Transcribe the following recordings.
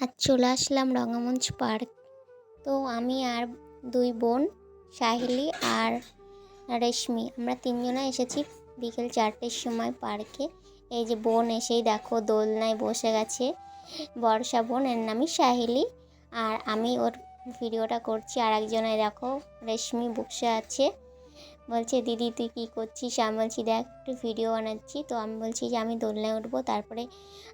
আজ চলে আসলাম রঙ্গমঞ্চ পার্ক। তো আমি আর দুই বোন, সাহিলি আর রেশমি। আমরা তিনজনা এসেছি বিকেল চারটের সময় পার্কে। এই যে বোন এসেই দেখো দোলনায় বসে গেছে। বর্ষা বোন, এর নামই সাহিলি। আর আমি ওর ভিডিওটা করছি। আর একজনে দেখো রেশমি বসে আছে। বলছে, দিদি, তুই কী করছিস? আমি বলছি, দেখ, একটু ভিডিও বানাচ্ছি। তো আমি বলছি যে, আমি দোলনায় উঠবো। তারপরে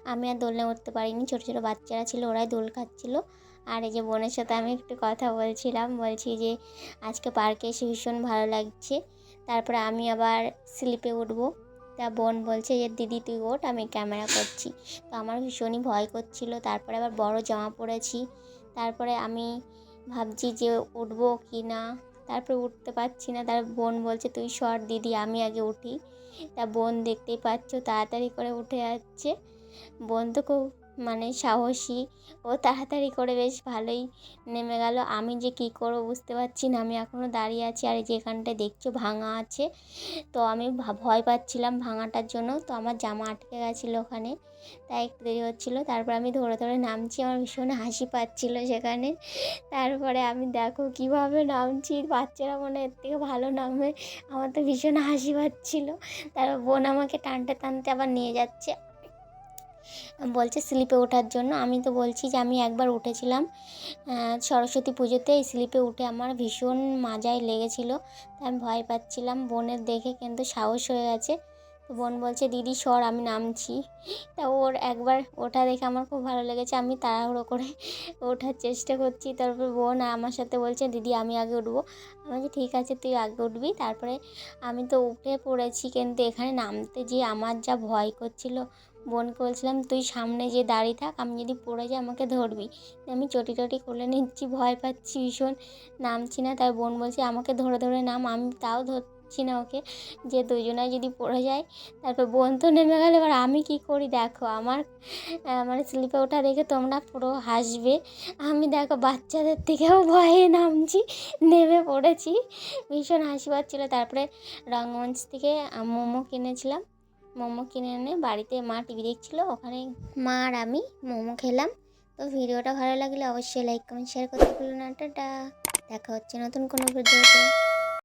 আমি আর দোলনায় উঠতে পারিনি। ছোটো ছোটো বাচ্চারা ছিল, ওরাই দোল খাচ্ছিলো। আর এই যে বোনের সাথে আমি একটু কথা বলছিলাম, বলছি যে, আজকে পার্কে এসে ভীষণ ভালো লাগছে। তারপরে আমি আবার স্লিপে উঠবো। তা বোন বলছে যে, দিদি, তুই ওঠ, আমি ক্যামেরা করছি। তো আমার ভীষণই ভয় করছিল। তারপরে আবার বড় জামা পরেছি। তারপরে আমি ভাবছি যে, উঠবো কি না? তারপরে উঠতে পারছি না। তার বোন বলছে, তুই সর দিদি, আমি আগে উঠি। তা বোন দেখতেই পাচ্ছ, তাড়াতাড়ি করে উঠে যাচ্ছে। বোন তো খুব মানে সাহসী ও তাড়াতাড়ি করে বেশ ভালোই নেমে গেল। আমি যে কী করব বুঝতে পারছি না। আমি এখনও দাঁড়িয়ে আছি আর এই যে এখানটায় দেখছ ভাঙা আছে। তো আমি ভয় পাচ্ছিলাম ভাঙাটার জন্য। তো আমার জামা আটকে গেছিল ওখানে। তাই একটু দেরি হচ্ছিল। তারপর আমি ধরে ধরে নামছি। আমার ভীষণ হাসি পাচ্ছিলো সেখানে। তারপরে আমি দেখো কীভাবে নামছি। বাচ্চারা মনে এর থেকে ভালো নামে। আমার তো ভীষণ হাসি পাচ্ছিলো। তারপর বোন আমাকে টানতে টানতে আবার নিয়ে যাচ্ছে। বলছে স্লিপে ওঠার জন্য। আমি তো বলছি যে আমি একবার উঠেছিলাম সরস্বতী পুজোতে। এই স্লিপে উঠে আমার ভীষণ মাজায় লেগেছিলো। তাই আমি ভয় পাচ্ছিলাম। বোনের দেখে কিন্তু সাহস হয়ে গেছে। তো বোন বলছে, দিদি, সর, আমি নামছি। তা ওর একবার ওঠা দেখে আমার খুব ভালো লেগেছে। আমি তাড়াহুড়ো করে ওঠার চেষ্টা করছি। তারপর বোন আমার সাথে বলছে, দিদি, আমি আগে উঠবো। আমি বলছি, ঠিক আছে, তুই আগে উঠবি। তারপরে আমি তো উঠে পড়েছি, কিন্তু এখানে নামতে গিয়ে আমার যা ভয় করছিল বোনকে বলছিলাম তুই সামনে যে দাঁড়িয়ে থাক, আমি যদি পড়ে যাই আমাকে ধরবি। আমি চটি টটি খুলে নিচ্ছি, ভয় পাচ্ছি ভীষণ, নামছি না। তাই বোন বলছে, আমাকে ধরে ধরে নাম, আমি তাও ধরছি না ওকে, যে দুজনায় যদি পড়ে যায়। তারপর বোন তো নেমে গেল, এবার আমি কি করি? দেখো, আমার মানে স্লিপে ওঠা দেখে তোমরা পুরো হাসবে। আমি দেখো, বাচ্চাদের থেকেও ভয়ে নামছি, নেমে পড়েছি, ভীষণ হাসি পাচ্ছিলো। তারপরে রঙ্গমঞ্চ থেকে মোমো কিনেছিলাম। মোমো কিনে এনে বাড়িতে মা টিভি দেখছিল, ওখানে মা আর আমি মোমো খেলাম। তো ভিডিওটা ভালো লাগলে অবশ্যই লাইক কমেন্ট শেয়ার করতে ভুলো না। টাটা। দেখা হচ্ছে নতুন কোনো ভিডিওতে।